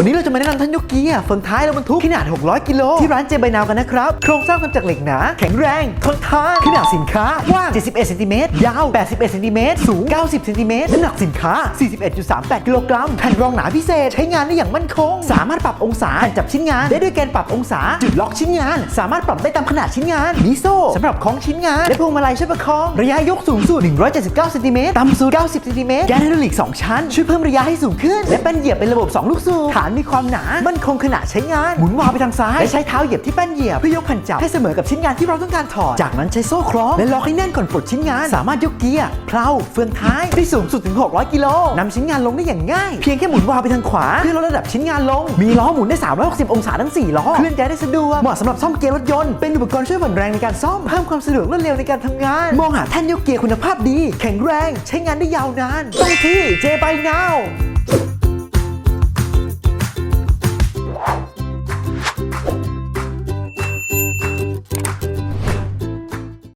วันนี้เราจะมาแนะนำท่านยกเกียร์เฟืองท้ายและบรรทุกขนาด 600 กิโลที่ร้านเจไบนาวกันนะครับ โครงสร้างทำจากเหล็กหนา แข็งแรงทนทานขนาดสินค้ากว้าง 71เซนติเมตรยาว 81เซนติเมตรสูง 90เซนติเมตรน้ำหนักสินค้า 41.38 กิโลกรัมแผ่นรองหนาพิเศษใช้งานได้อย่างมั่นคง สามารถปรับองศาแผ่นจับชิ้นงาน ได้ด้วยแกนปรับองศา จุดล็อกชิ้นงาน สามารถปรับได้ตามขนาดชิ้นงานมีโซ่สำหรับคล้องชิ้นงาน และพวงมาลัยช่วยประคอง ระยะยกสูงสุด 179ซนติเมตรต่ำสุด 90เซนติเมตรแกนไฮดรอลิก2ชั้นช่วยเพิ่มระยะให้สูงขึ้นและแป้นเหยียบเป็นระบบ 2 ลูกสูบฐานมีความหนา มั่นคงขณะใช้งาน หมุนวาวไปทางซ้าย และใช้เท้าเหยียบที่แป้นเหยียบเพื่อยกแผ่นจับให้เสมอกับชิ้นงานที่เราต้องการถอด จากนั้นใช้โซ่คล้องและล็อกให้แน่นก่อนปลดชิ้นงาน สามารถยกเกียร์เพลาเฟืองท้ายได้สูงสุดถึง 600 กิโลนำชิ้นงานลงได้อย่างง่าย เพียงแค่หมุนวาวไปทางขวาเพื่อลดระดับชิ้นงานลง มีล้อหมุนได้ 360 องศาทั้ง 4 ล้อ เคลื่อนย้ายได้สะดวก เหมาะสำหรับซ่อมเกียร์รถยนต์ เป็นอุปกรณ์ช่วยผ่อนแรงในการซ่อม เพิ่มความสะดวกรวดเร็วในการทำงาน มองหาแท่นยกเกียร์คุณภาพดี แข็งแรง ใช้งานได้ยาวนานต้องที่ J by Now